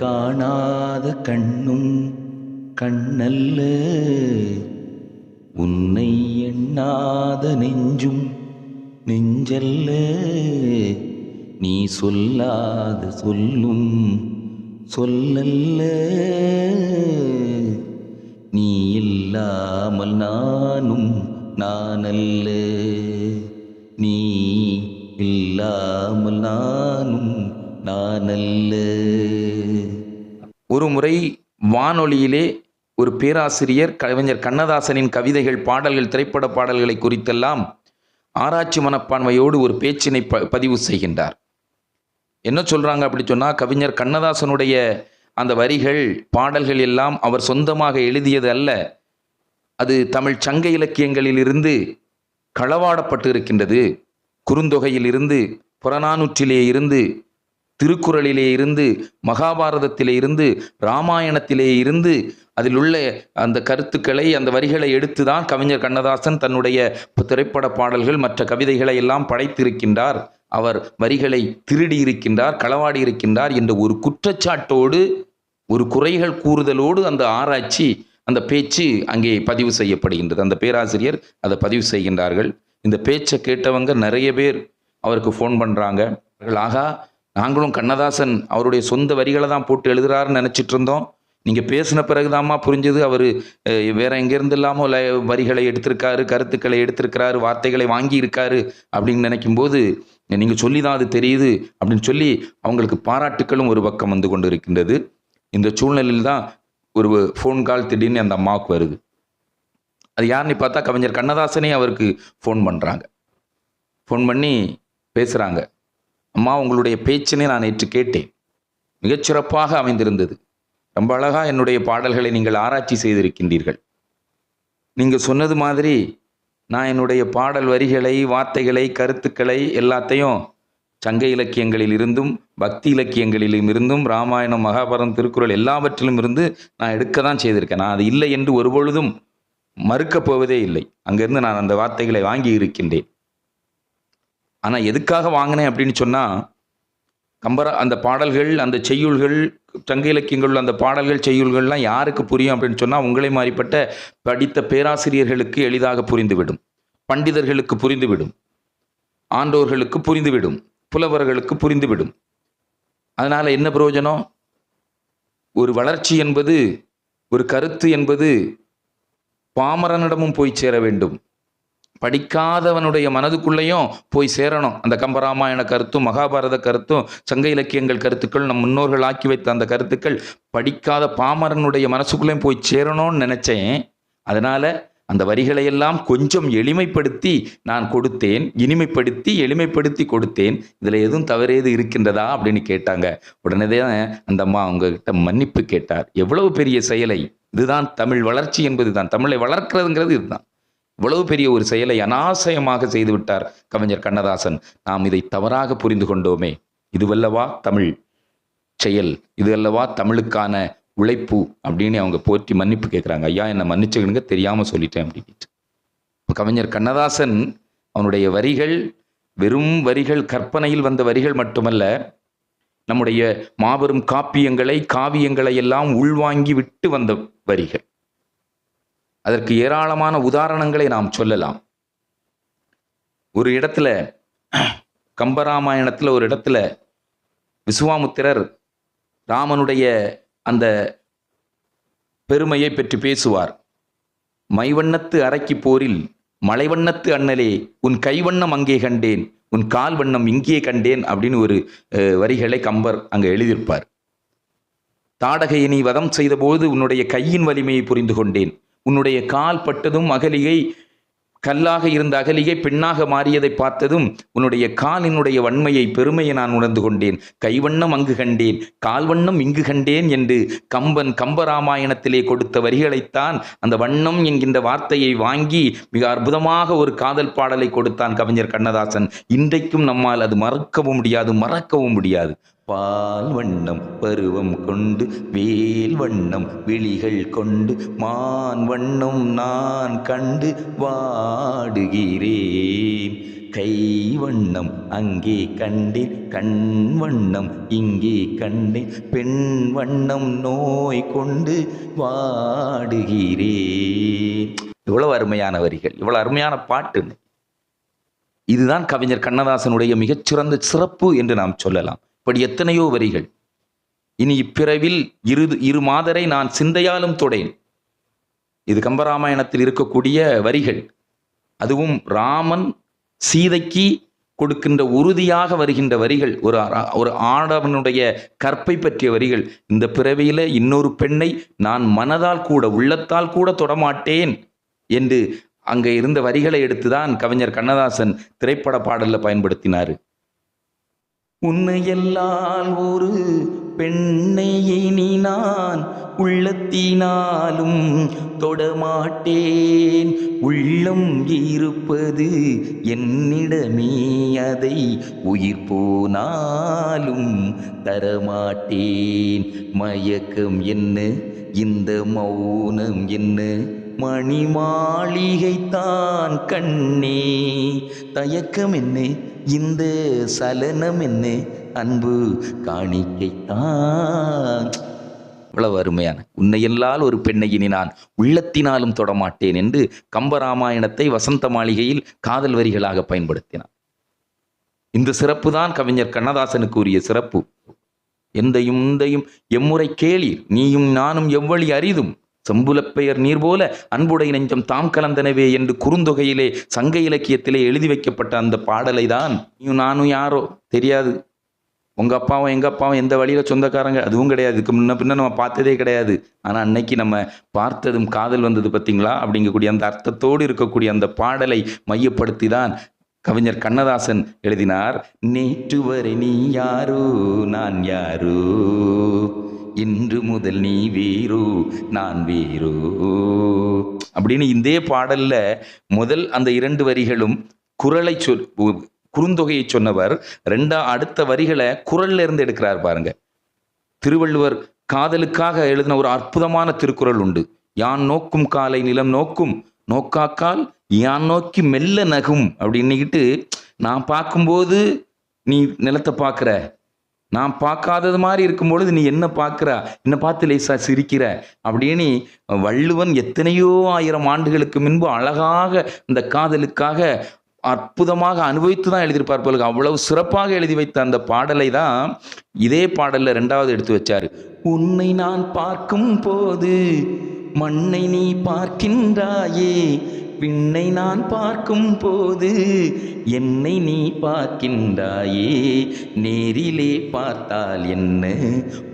காணாத கண்ணும் கண்ணல்ல உன்னை எண்ணாத நெஞ்சும் நெஞ்சல்ல. நீ சொல்லாத சொல்லும் சொல்லல்ல. நீ இல்லாமல் நானும் நானல்ல. நீ இல்லாமல் நானும் நானல்ல. ஒரு முறை வானொலியிலே ஒரு பேராசிரியர் கவிஞர் கண்ணதாசனின் கவிதைகள் பாடல்கள் திரைப்பட பாடல்களை குறித்தெல்லாம் ஆராய்ச்சி மனப்பான்மையோடு ஒரு பேச்சினை ப பதிவு செய்கின்றார். என்ன சொல்கிறாங்க அப்படி சொன்னால் கவிஞர் கண்ணதாசனுடைய அந்த வரிகள் பாடல்கள் எல்லாம் அவர் சொந்தமாக எழுதியது அல்ல. அது தமிழ் சங்க இலக்கியங்களிலிருந்து களவாடப்பட்டு இருக்கின்றது. குறுந்தொகையில் இருந்து புறநானூற்றிலே இருந்து திருக்குறளிலே இருந்து மகாபாரதத்திலே இருந்து ராமாயணத்திலே இருந்து அதில் உள்ள அந்த கருத்துக்களை அந்த வரிகளை எடுத்து தான் கவிஞர் கண்ணதாசன் தன்னுடைய திரைப்பட பாடல்கள் மற்ற கவிதைகளை எல்லாம் படைத்திருக்கின்றார். அவர் வரிகளை திருடி இருக்கின்றார் களவாடி இருக்கின்றார் என்ற ஒரு குற்றச்சாட்டோடு ஒரு குறைகள் கூறுதலோடு அந்த ஆராய்ச்சி அந்த பேச்சு அங்கே பதிவு செய்யப்படுகின்றது. அந்த பேராசிரியர் அதை பதிவு செய்கின்றார்கள். இந்த பேச்சை கேட்டவங்க நிறைய பேர் அவருக்கு ஃபோன் பண்ணுறாங்க ஆகா நாங்களும் கண்ணதாசன் அவருடைய சொந்த வரிகளை தான் போட்டு எழுதுறாருன்னு நினச்சிட்டு இருந்தோம். நீங்கள் பேசின பிறகுதாம்மா புரிஞ்சது. அவர் வேற எங்கேருந்து இல்லாமல் வரிகளை எடுத்திருக்காரு கருத்துக்களை எடுத்திருக்கிறாரு வார்த்தைகளை வாங்கி இருக்காரு அப்படின்னு நினைக்கும்போது நீங்கள் சொல்லி தான் அது தெரியுது அப்படின்னு சொல்லி அவங்களுக்கு பாராட்டுக்களும் ஒரு பக்கம் வந்து கொண்டு இருக்கின்றது இந்த சூழ்நிலையில் தான் ஒரு ஃபோன் கால் திடீர்னு அந்த அம்மாவுக்கு வருது. அது யாருன்னு பார்த்தா கவிஞர் கண்ணதாசனே அவருக்கு ஃபோன் பண்ணுறாங்க ஃபோன் பண்ணி பேசுகிறாங்க அம்மா உங்களுடைய பேச்சினை நான் நேற்று கேட்டேன். மிகச்சிறப்பாக அமைந்திருந்தது. ரொம்ப அழகா என்னுடைய பாடல்களை நீங்கள் ஆராய்ச்சி செய்திருக்கின்றீர்கள். நீங்கள் சொன்னது மாதிரி நான் என்னுடைய பாடல் வரிகளை வார்த்தைகளை கருத்துக்களை எல்லாத்தையும் சங்க இலக்கியங்களில் இருந்தும் பக்தி இலக்கியங்களிலும் இருந்தும் ராமாயணம் மகாபாரதம் திருக்குறள் எல்லாவற்றிலும் இருந்து நான் எடுக்க தான் செய்திருக்கேன். நான் அது இல்லை என்று ஒருபொழுதும் மறுக்கப் போவதே இல்லை. அங்கிருந்து நான் அந்த வார்த்தைகளை வாங்கி இருக்கின்றேன். ஆனால் எதுக்காக வாங்கினேன் அப்படின்னு சொன்னால் கம்பர அந்த பாடல்கள் அந்த செய்யுள்கள் சங்க இலக்கியங்கள் அந்த பாடல்கள் செய்யுள்கள்லாம் யாருக்கு புரியும் அப்படின்னு சொன்னால் உங்களை மாதிரிப்பட்ட படித்த பேராசிரியர்களுக்கு எளிதாக புரிந்துவிடும். பண்டிதர்களுக்கு புரிந்துவிடும். ஆண்டோர்களுக்கு புரிந்துவிடும். புலவர்களுக்கு புரிந்துவிடும். அதனால் என்ன பிரயோஜனம்? ஒரு வளர்ச்சி என்பது ஒரு கருத்து என்பது பாமரனிடமும் போய் சேர வேண்டும். படிக்காதவனுடைய மனதுக்குள்ளேயும் போய் சேரணும். அந்த கம்பராமாயண கருத்தும் மகாபாரத கருத்தும் சங்க இலக்கியங்கள் கருத்துக்கள் நம் முன்னோர்கள் ஆக்கி வைத்த அந்த கருத்துக்கள் படிக்காத பாமரனுடைய மனசுக்குள்ளேயும் போய் சேரணும்னு நினைச்சேன். அதனால அந்த வரிகளை எல்லாம் கொஞ்சம் எளிமைப்படுத்தி நான் கொடுத்தேன். இனிமைப்படுத்தி எளிமைப்படுத்தி கொடுத்தேன். இதில் எதுவும் தவறேது இருக்கின்றதா அப்படின்னு கேட்டாங்க. உடனே அந்த அம்மா அவங்ககிட்ட மன்னிப்பு கேட்டார். எவ்வளவு பெரிய செயலை. இதுதான் தமிழ் வளர்ச்சி என்பது தான் தமிழை வளர்க்கிறதுங்கிறது இதுதான். இவ்வளவு பெரிய ஒரு செயலை அனாசயமாக செய்துவிட்டார் கவிஞர் கண்ணதாசன். நாம் இதை தவறாக புரிந்து கொண்டோமே. இதுவல்லவா தமிழ் செயல்? இது அல்லவா தமிழுக்கான உழைப்பு? அப்படின்னு அவங்க போற்றி மன்னிப்பு கேட்குறாங்க. ஐயா என்னை மன்னிச்சுக்கணுங்க தெரியாமல் சொல்லிட்டேன் அப்படின்ட்டு கவிஞர் கண்ணதாசன் அவனுடைய வரிகள் வெறும் வரிகள் கற்பனையில் வந்த வரிகள் மட்டுமல்ல நம்முடைய மாபெரும் காப்பியங்களை காவியங்களை எல்லாம் உள்வாங்கி விட்டு வந்த வரிகள். அதற்கு ஏராளமான உதாரணங்களை நாம் சொல்லலாம். ஒரு இடத்துல கம்பராமாயணத்துல ஒரு இடத்துல விசுவாமுத்திரர் ராமனுடைய அந்த பெருமையை பற்றி பேசுவார். மைவண்ணத்து அரக்கி போரில் மலைவண்ணத்து அண்ணலே உன் கைவண்ணம் அங்கே கண்டேன் உன் கால் வண்ணம் இங்கே கண்டேன் அப்படின்னு ஒரு வரிகளை கம்பர் அங்கே எழுதியிருப்பார். தாடகையை நீ வதம் செய்தபோது உன்னுடைய கையின் வலிமையை புரிந்து கொண்டேன். உன்னுடைய கால் பட்டதும் அகலிகை கல்லாக இருந்த அகலிகை பெண்ணாக மாறியதை பார்த்ததும் உன்னுடைய காலினுடைய வன்மையை பெருமையை நான் உணர்ந்து கொண்டேன். கைவண்ணம் அங்கு கண்டேன் கால்வண்ணம் இங்கு கண்டேன் என்று கம்பன் கம்பராமாயணத்திலே கொடுத்த வரிகளைத்தான் அந்த வண்ணம் என்கின்ற வார்த்தையை வாங்கி மிக அற்புதமாக ஒரு காதல் பாடலை கொடுத்தான் கவிஞர் கண்ணதாசன். இன்றைக்கும் நம்மால் அது மறக்கவும் முடியாது மறக்கவும் முடியாது. பால் வண்ணம் பருவம் கொண்டு வேல் வண்ணம் விழிகள் கொண்டு மான் வண்ணம் நான் கண்டு வாடுகிறேன். கை வண்ணம் அங்கே கண்டேன் கண் வண்ணம் இங்கே கண்டேன் பெண் வண்ணம் நோய் கொண்டு வாடுகிறேன். இவ்வளவு அருமையான வரிகள் இவ்வளவு அருமையான பாட்டு. இதுதான் கவிஞர் கண்ணதாசனுடைய மிகச்சிறந்த சிறப்பு என்று நாம் சொல்லலாம். இப்படி எத்தனையோ வரிகள். இனி இப்பிறவில் இரு இரு மாதரை நான் சிந்தையாலும் தொடேன். இது கம்பராமாயணத்தில் இருக்கக்கூடிய வரிகள். அதுவும் ராமன் சீதைக்கு கொடுக்கின்ற உறுதியாக வருகின்ற வரிகள். ஒரு ஒரு ஆடவனுடைய கற்பை பற்றிய வரிகள். இந்த பிறவியில இன்னொரு பெண்ணை நான் மனதால் கூட உள்ளத்தால் கூட தொடமாட்டேன் என்று அங்கே இருந்த வரிகளை எடுத்துதான் கவிஞர் கண்ணதாசன் திரைப்பட பாடலில் பயன்படுத்தினார். உன்னையெல்லால் ஒரு பெண்ணை இனி நான் உள்ளத்தினாலும் தொடமாட்டேன். உள்ளம் இருப்பது என்னிடமே அதை உயிர் போனாலும் தரமாட்டேன். மயக்கம் என்ன? இந்த மௌனம் என்ன? மணி கண்ணே. தயக்கம் என்ன? இந்த சலனம் என்ன அன்பு காணிக்கைத்தான். இவ்வளவு அருமையான. உன்னையெல்லால் ஒரு பெண்ணை இனி நான் உள்ளத்தினாலும் தொடமாட்டேன் என்று கம்பராமாயணத்தை வசந்த மாளிகையில் காதல் வரிகளாக பயன்படுத்தினான். இந்த சிறப்பு தான் கவிஞர் கண்ணதாசனுக்கு உரிய சிறப்பு. எந்தையும் உந்தையும் எம்முறை கேளீர். நீயும் நானும் எவ்வழி அரிதும். செம்புலப் பெயர் நீர் போல அன்புடை நெஞ்சம் தாம் கலந்தனவே என்று குறுந்தொகையிலே சங்க இலக்கியத்திலே எழுதி வைக்கப்பட்ட அந்த பாடலை தான் நீயும் நானும் யாரோ தெரியாது. உங்க அப்பாவும் எங்க அப்பாவும் எந்த வழியில சொந்தக்காரங்க? அதுவும் கிடையாது. இதுக்கு முன்ன பின்ன நம்ம பார்த்ததே கிடையாது. ஆனா அன்னைக்கு நம்ம பார்த்ததும் காதல் வந்தது பார்த்தீங்களா? அப்படிங்கக்கூடிய அந்த அர்த்தத்தோடு இருக்கக்கூடிய அந்த பாடலை மையப்படுத்தி தான் கவிஞர் கண்ணதாசன் எழுதினார். நேற்று வரை நீ யாரோ நான் யாரோ? இன்று முதல் நீ வீரு நான் வீரு. அப்படின்னு இந்த பாடல்ல முதல் அந்த இரண்டு வரிகளும் குரலை சொல் குறுந்தொகையை சொன்னவர் ரெண்டா அடுத்த வரிகளை குரல்ல இருந்து எடுக்கிறார் பாருங்க. திருவள்ளுவர் காதலுக்காக எழுதின ஒரு அற்புதமான திருக்குறள் உண்டு. யான் நோக்கும் காலை நிலம் நோக்கும் நோக்காக்கால் யான் நோக்கி மெல்ல நகும் அப்படின்னுக்கிட்டு நான் பார்க்கும்போது நீ நிலத்தை பார்க்குற நான் பார்க்காதது மாதிரி இருக்கும்பொழுது நீ என்ன பார்க்குற? என்னை பார்த்து லேசா சிரிக்கிற? அப்படின்னு வள்ளுவன் எத்தனையோ ஆயிரம் ஆண்டுகளுக்கு முன்பு அழகாக இந்த காதலுக்காக அற்புதமாக அனுபவித்து தான் எழுதியிருப்பார் போல அவ்வளவு சிறப்பாக எழுதி வைத்த அந்த பாடலை தான் இதே பாடலில் ரெண்டாவது எடுத்து வச்சார். உன்னை நான் பார்க்கும் போது மண்ணை நீ பார்க்கின்றாயே விண்ணை நான் பார்க்கும் போது என்னை நீ பார்க்கின்றாயே. நேரிலே பார்த்தால் என்ன?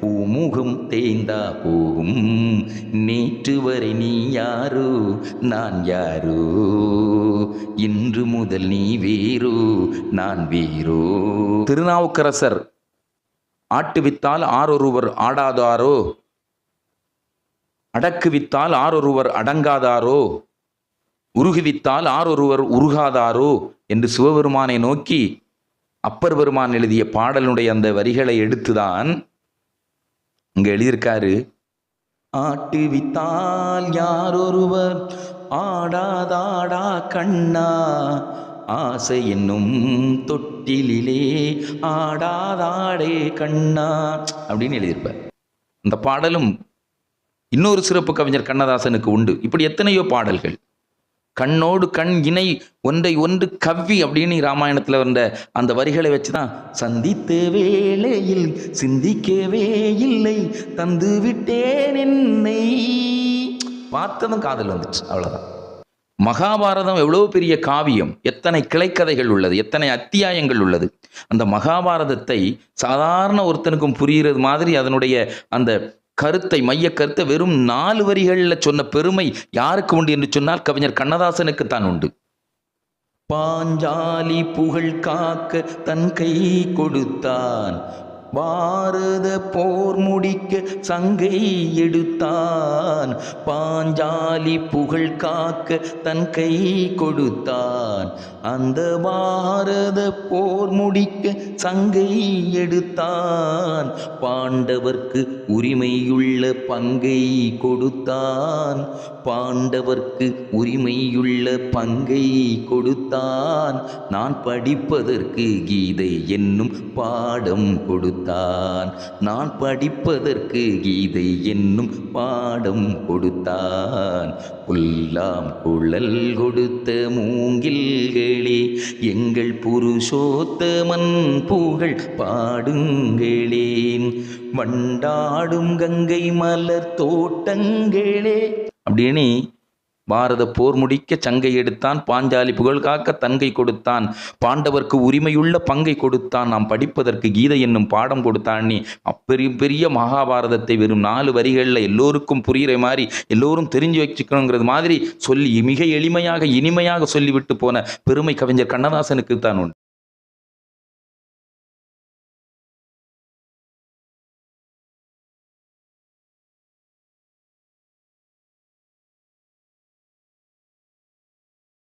பூமுகம் தேய்ந்தா போகும். நேற்று வரை நீ யாரோ? நான் யாரோ? இன்று முதல் நீ வேறோ? நான் வேறோ? திருநாவுக்கரசர் ஆட்டுவித்தால் ஆரொருவர் ஆடாதாரோ? அடக்குவித்தால் ஆரொருவர் அடங்காதாரோ? உருகுவித்தால் ஆரொருவர் உருகாதாரோ? என்று சிவபெருமானை நோக்கி அப்பர் பெருமான் எழுதிய பாடலுடைய அந்த வரிகளை எடுத்துதான் இங்க எழுதியிருக்காரு. ஆட்டுவித்தால் யாரொருவர் ஆடாதாடா கண்ணா? ஆசை என்னும் தொட்டிலிலே ஆடாதாடே கண்ணா? அப்படின்னு எழுதியிருப்பார். அந்த பாடலும் இன்னொரு சிறப்பு கவிஞர் கண்ணதாசனுக்கு உண்டு. இப்படி எத்தனையோ பாடல்கள். கண்ணோடு கண் இணை ஒன்றை ஒன்று கவ்வி அப்படின்னு ராமாயணத்துல வந்த அந்த வரிகளை வச்சுதான் சந்தித்த வேளையில் சிந்திக்கவே இல்லை தந்து விட்டேன் என்னை. பார்த்ததும் காதல் வந்துச்சு அவ்வளவுதான். மகாபாரதம் எவ்வளவு பெரிய காவியம். எத்தனை கிளைக்கதைகள் உள்ளது எத்தனை அத்தியாயங்கள் உள்ளது. அந்த மகாபாரதத்தை சாதாரண ஒருத்தனுக்கும் புரிகிறது மாதிரி அதனுடைய அந்த கருத்தை மைய கருத்தை வெறும் நாலு வரிகளில் சொன்ன பெருமை யாருக்கு உண்டு என்று சொன்னால் கவிஞர் கண்ணதாசனுக்கு தான் உண்டு. பாஞ்சாலி புகழ் காக்க தன் கை கொடுத்தான். பாரத போர் முடிக்க சங்கை எடுத்தான். பாஞ்சாலி புகழ் காக்க தன் கை கொடுத்தான். கொடுத்தான் அந்த பாரத போர் முடிக்க சங்கை எடுத்தான். பாண்டவர்க்கு உரிமையுள்ள பங்கை கொடுத்தான். பாண்டவர்க்கு உரிமையுள்ள பங்கை கொடுத்தான். நான் படிப்பதற்கு கீதை என்னும் பாடம் கொடுத்தான். நான் படிப்பதற்கு கீதை என்னும் பாடம் கொடுத்தான். புல்லாம் குழல் கொடுத்த மூங்கில் மூங்கில்களே எங்கள் புருஷோத்தமன் புகழ் பாடுங்களே வண்டாடும் கங்கை மலர் தோட்டங்களே. அப்படின்னு பாரத போர் முடிக்க சங்கை எடுத்தான் பாஞ்சாலி புகழ் காக்க தங்கை கொடுத்தான் பாண்டவர்க்கு உரிமையுள்ள பங்கை கொடுத்தான். நாம் படிப்பதற்கு கீதை என்னும் பாடம் கொடுத்தான் நீ அப்பெரிய பெரிய மகாபாரதத்தை வெறும் நாலு வரிகளில் எல்லோருக்கும் புரிகிற மாதிரி எல்லோரும் தெரிஞ்சு வச்சுக்கணுங்கிறது மாதிரி சொல்லி மிக எளிமையாக இனிமையாக சொல்லிவிட்டு போன பெருமை கவிஞர் கண்ணதாசனுக்கு தான் உண்டு.